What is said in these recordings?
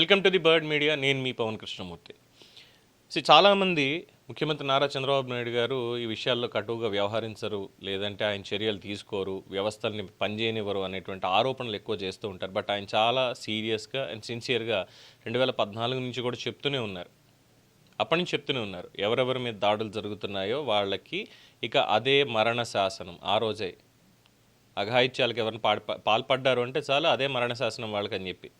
Welcome to the bird media. నేను మీ Pawan Krishnamurthy. So చాలామంది ముఖ్యమంత్రి నారా చంద్రబాబు నాయుడు గారు ఈ విషయాల్లో కటువుగా వ్యవహరించరు లేదంటే ఆయన చర్యలు తీసుకోరు వ్యవస్థల్ని పనిచేయనివ్వరు అనేటువంటి ఆరోపణలు ఎక్కువ చేస్తూ ఉంటారు. బట్ ఆయన చాలా సీరియస్గా అండ్ సిన్సియర్గా రెండు వేల పద్నాలుగు నుంచి కూడా చెప్తూనే ఉన్నారు. అప్పటి నుంచి చెప్తూనే ఉన్నారు. ఎవరెవరి మీద దాడులు జరుగుతున్నాయో వాళ్ళకి ఇక అదే మరణ శాసనం ఆ రోజే. అఘాయిత్యాలకు ఎవరిని పాల్పడ్డారు అంటే చాలు అదే మరణ శాసనం వాళ్ళకని చెప్పి.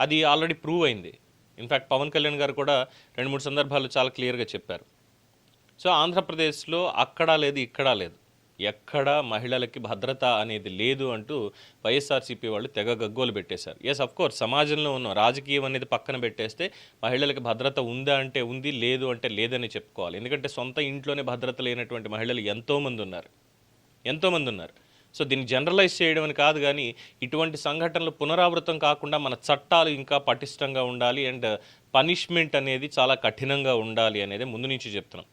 అది ఆల్రెడీ ప్రూవ్ అయింది. ఇన్ఫ్యాక్ట్ పవన్ కళ్యాణ్ గారు కూడా రెండు మూడు సందర్భాలు చాలా క్లియర్గా చెప్పారు. సో ఆంధ్రప్రదేశ్లో అక్కడా లేదు ఇక్కడా లేదు. ఎక్కడ మహిళలకి భద్రత అనేది లేదు అంటూ వైఎస్ఆర్సీపీ వాళ్ళు తెగ గగ్గోలు పెట్టేశారు. ఎస్ అఫ్ కోర్స్ సమాజంలో ఉన్న. రాజకీయం అనేది పక్కన పెట్టేస్తే మహిళలకి భద్రత ఉందా అంటే ఉంది లేదు అంటే లేదని చెప్పుకోవాలి. ఎందుకంటే సొంత ఇంట్లోనే భద్రత లేనటువంటి మహిళలు ఎంతోమంది ఉన్నారు. ఎంతోమంది ఉన్నారు. సో దీన్ని జనరలైజ్ చేయడం అని కాదు కానీ ఇటువంటి సంఘటనలు పునరావృతం కాకుండా మన చట్టాలు ఇంకా పటిష్టంగా ఉండాలి అండ్ పనిష్మెంట్ అనేది చాలా కఠినంగా ఉండాలి అనేది ముందు నుంచి చెప్తున్నాం.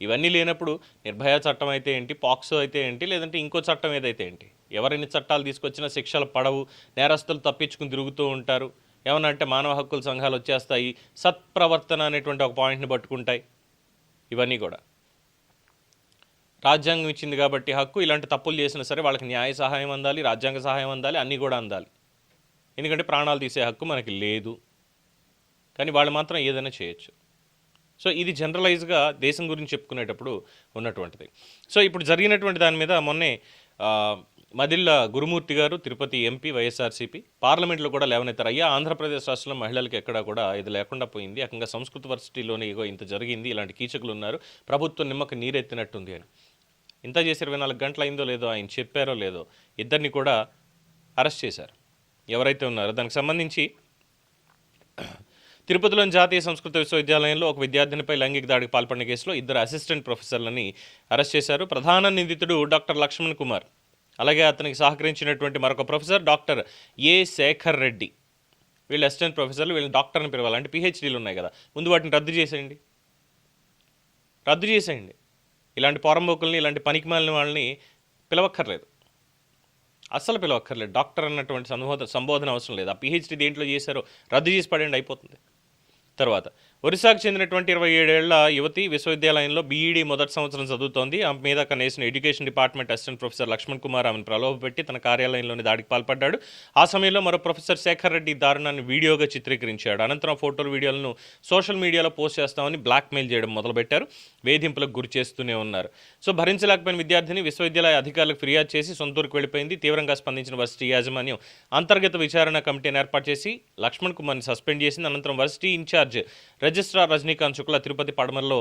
ఇవన్నీ లేనప్పుడు నిర్భయ చట్టం అయితే ఏంటి పాక్సో అయితే ఏంటి లేదంటే ఇంకో చట్టం ఏదైతే ఏంటి? ఎవరైనా చట్టాలు తీసుకొచ్చినా శిక్షలు పడవు నేరస్తులు తప్పించుకుని తిరుగుతూ ఉంటారు. ఏమన్నా అంటే మానవ హక్కుల సంఘాలు వచ్చేస్తాయి సత్ప్రవర్తన అనేటువంటి ఒక పాయింట్ని పట్టుకుంటాయి. ఇవన్నీ కూడా. రాజ్యాంగం ఇచ్చింది కాబట్టి హక్కు ఇలాంటి తప్పులు చేసినా సరే వాళ్ళకి న్యాయ సహాయం అందాలి రాజ్యాంగ సహాయం అందాలి అన్నీ కూడా అందాలి. ఎందుకంటే ప్రాణాలు తీసే హక్కు మనకి లేదు. కానీ వాళ్ళు మాత్రం ఏదైనా చేయొచ్చు. సో ఇది జనరలైజ్గా దేశం గురించి చెప్పుకునేటప్పుడు ఉన్నటువంటిది. సో ఇప్పుడు జరిగినటువంటి దాని మీద మొన్నే మదిళ్ళ గురుమూర్తి గారు తిరుపతి ఎంపీ వైఎస్ఆర్సీపీ పార్లమెంట్లో కూడా లేవనెత్తారు. అయ్యా ఆంధ్రప్రదేశ్ రాష్ట్రంలో మహిళలకు ఎక్కడా కూడా ఇది లేకుండా పోయింది. ఏకంగా సంస్కృత వర్సిటీలోనే ఇగో ఇంత జరిగింది ఇలాంటి కీచకులు ఉన్నారు. ప్రభుత్వం నిమ్మక నీరెత్తినట్టుంది అని. ఇంత చేసి ఇరవై నాలుగు గంటలు అయిందో లేదో ఆయన చెప్పారో లేదో ఇద్దరిని కూడా అరెస్ట్ చేశారు. ఎవరైతే ఉన్నారో దానికి సంబంధించి తిరుపతిలోని జాతీయ సంస్కృత విశ్వవిద్యాలయంలో ఒక విద్యార్థినిపై లైంగిక దాడికి పాల్పడిన కేసులో ఇద్దరు అసిస్టెంట్ ప్రొఫెసర్లని అరెస్ట్ చేశారు. ప్రధాన నిందితుడు డాక్టర్ లక్ష్మణ్ కుమార్ అలాగే అతనికి సహకరించినటువంటి మరొక professor doctor A Sekhar Reddy. వీళ్ళు అసిస్టెంట్ ప్రొఫెసర్లు వీళ్ళని డాక్టర్ని పిలవాలి అంటే పిహెచ్డీలు ఉన్నాయి కదా. ముందు వాటిని రద్దు చేసేయండి. రద్దు చేసేయండి. ఇలాంటి పొరంబోకుల్ని ఇలాంటి పనికిమాలిన వాళ్ళని పిలవక్కర్లేదు. అస్సలు పిలవక్కర్లేదు. డాక్టర్ అన్నటువంటి సంబోధన సంబోధన అవసరం లేదు. ఆ పిహెచ్డి దేంట్లో చేశారో రద్దు చేసి పడండి అయిపోతుంది. తర్వాత ఒరిస్సాకు చెందినటువంటి ఇరవై ఏడేళ్ళ యువతి విశ్వవిద్యాలయంలో బీఈడీ మొదటి సంవత్సరం చదువుతోంది. ఆమె మీద కనేసిన education department assistant professor Lakshman Kumar ఆమెను ప్రలోభపెట్టి తన కార్యాలయంలోని దాడికి పాల్పడ్డాడు. ఆ సమయంలో మరో ప్రొఫెసర్ శేఖర్ రెడ్డి దారుణాన్ని వీడియోగా చిత్రీకరించాడు. అనంతరం ఫోటోలు వీడియోలను సోషల్ మీడియాలో పోస్ట్ చేస్తామని బ్లాక్మెయిల్ చేయడం మొదలుపెట్టారు. వేధింపులకు గురి చేస్తూనే ఉన్నారు. సో భరించలేకపోయిన విద్యార్థిని విశ్వవిద్యాలయ అధికారులకు ఫిర్యాదు చేసి సొంతూరుకు వెళ్ళిపోయింది. తీవ్రంగా స్పందించిన వర్సిటీ యాజమాన్యం అంతర్గత విచారణ కమిటీని ఏర్పాటు చేసి లక్ష్మణ్ కుమార్ని సస్పెండ్ చేసింది. అనంతరం varsity incharge registrar Rajanikanth Shukla Tirupati పడమరలో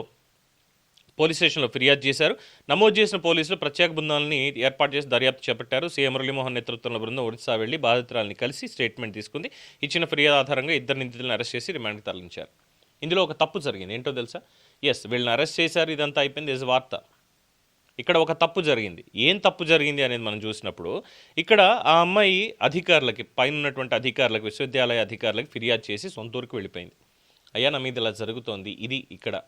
police స్టేషన్లో ఫిర్యాదు చేశారు. నమోదు చేసిన పోలీసులు ప్రత్యేక బృందాలని ఏర్పాటు చేసి దర్యాప్తు చేపట్టారు. సీఎం మురళీమోహన్ నేతృత్వంలో బృందం ఒడిశా వెళ్ళి బాధితురాలని కలిసి స్టేట్మెంట్ తీసుకుంది. ఇచ్చిన ఫిర్యాదు ఆధారంగా ఇద్దరు నిందితులను అరెస్ట్ చేసి రిమాండ్కి తరలించారు. ఇందులో ఒక తప్పు జరిగింది. ఏంటో తెలుసా? ఎస్ వీళ్ళని అరెస్ట్ చేశారు. ఇదంతా అయిపోయింది. ఇది వార్త. ఇక్కడ ఒక తప్పు జరిగింది. ఏం తప్పు జరిగింది అనేది మనం చూసినప్పుడు ఇక్కడ ఆ అమ్మాయి అధికారులకి పైన ఉన్నటువంటి అధికారులకు విశ్వవిద్యాలయ అధికారులకు ఫిర్యాదు చేసి సొంత ఊరికి వెళ్ళిపోయింది. అయ్యా నా మీద ఇలా జరుగుతోంది. ఇది ఇక్కడ.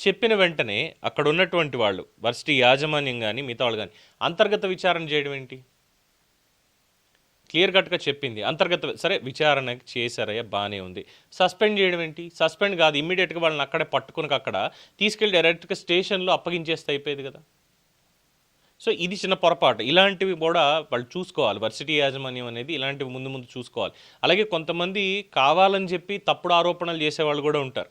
చెప్పిన వెంటనే అక్కడ ఉన్నటువంటి వాళ్ళు వర్సిటీ యాజమాన్యం కానీ మిగతా వాళ్ళు కానీ అంతర్గత విచారణ చేయడం ఏంటి? క్లియర్ కట్గా చెప్పింది. అంతర్గత సరే విచారణ చేశారయ్యా బాగానే ఉంది. సస్పెండ్ చేయడం ఏంటి? సస్పెండ్ కాదు ఇమ్మీడియట్గా వాళ్ళని అక్కడే పట్టుకుని అక్కడ తీసుకెళ్ళి డైరెక్ట్గా స్టేషన్లో అప్పగించేస్తే అయిపోయేది కదా. సో ఇది చిన్న పొరపాటు. ఇలాంటివి కూడా వాళ్ళు చూసుకోవాలి. వర్సిటీ యాజమాన్యం అనేది ఇలాంటివి ముందు ముందు చూసుకోవాలి. అలాగే కొంతమంది కావాలని చెప్పి తప్పుడు ఆరోపణలు చేసేవాళ్ళు కూడా ఉంటారు.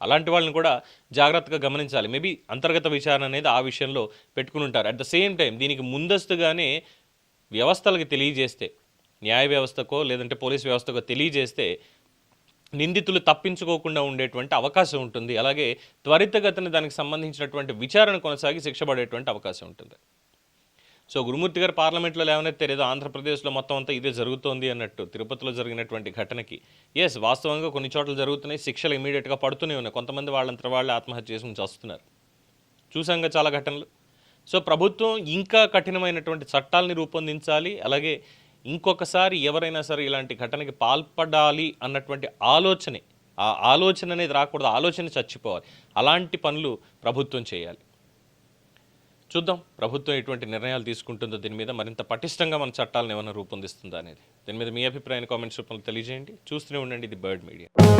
అలాంటి వాళ్ళని కూడా జాగ్రత్తగా గమనించాలి. మేబీ అంతర్గత విచారణ అనేది ఆ విషయంలో పెట్టుకుని ఉంటారు. అట్ ద సేమ్ టైం దీనికి ముందస్తుగానే వ్యవస్థలకు తెలియజేస్తే న్యాయ వ్యవస్థకో లేదంటే పోలీస్ వ్యవస్థకో తెలియజేస్తే నిందితులు తప్పించుకోకుండా ఉండేటువంటి అవకాశం ఉంటుంది. అలాగే త్వరితగతిన దానికి సంబంధించినటువంటి విచారణ కొనసాగి శిక్ష పడేటువంటి అవకాశం ఉంటుంది. సో గురుమూర్తి గారు పార్లమెంట్లో లేవనెత్తారు ఏదో ఆంధ్రప్రదేశ్లో మొత్తం అంతా ఇదే జరుగుతోంది అన్నట్టు తిరుపతిలో జరిగినటువంటి ఘటనకి. ఎస్ వాస్తవంగా కొన్ని చోట్ల జరుగుతున్నాయి శిక్షలు ఇమీడియట్గా పడుతూనే ఉన్నాయి. కొంతమంది వాళ్ళంతా వాళ్ళు ఆత్మహత్య చేసుకుని చస్తున్నారు. చూసాంగా చాలా ఘటనలు. సో ప్రభుత్వం ఇంకా కఠినమైనటువంటి చట్టాలని రూపొందించాలి. అలాగే ఇంకొకసారి ఎవరైనా సరే ఇలాంటి ఘటనకి పాల్పడాలి అన్నటువంటి ఆలోచనే ఆ ఆలోచన అనేది రాకూడదు ఆలోచన చచ్చిపోవాలి. అలాంటి పనులు ప్రభుత్వం చేయాలి. చూద్దాం ప్రభుత్వం ఎటువంటి నిర్ణయాలు తీసుకుంటుందో దీని మీద మరింత పటిష్టంగా మన చట్టాలను ఏమైనా రూపొందిస్తుందా అనేది. దీని మీద మీ అభిప్రాయాన్ని కామెంట్స్ రూపంలో తెలియజేయండి. చూస్తూనే ఉండండి ఇది బర్డ్ మీడియా.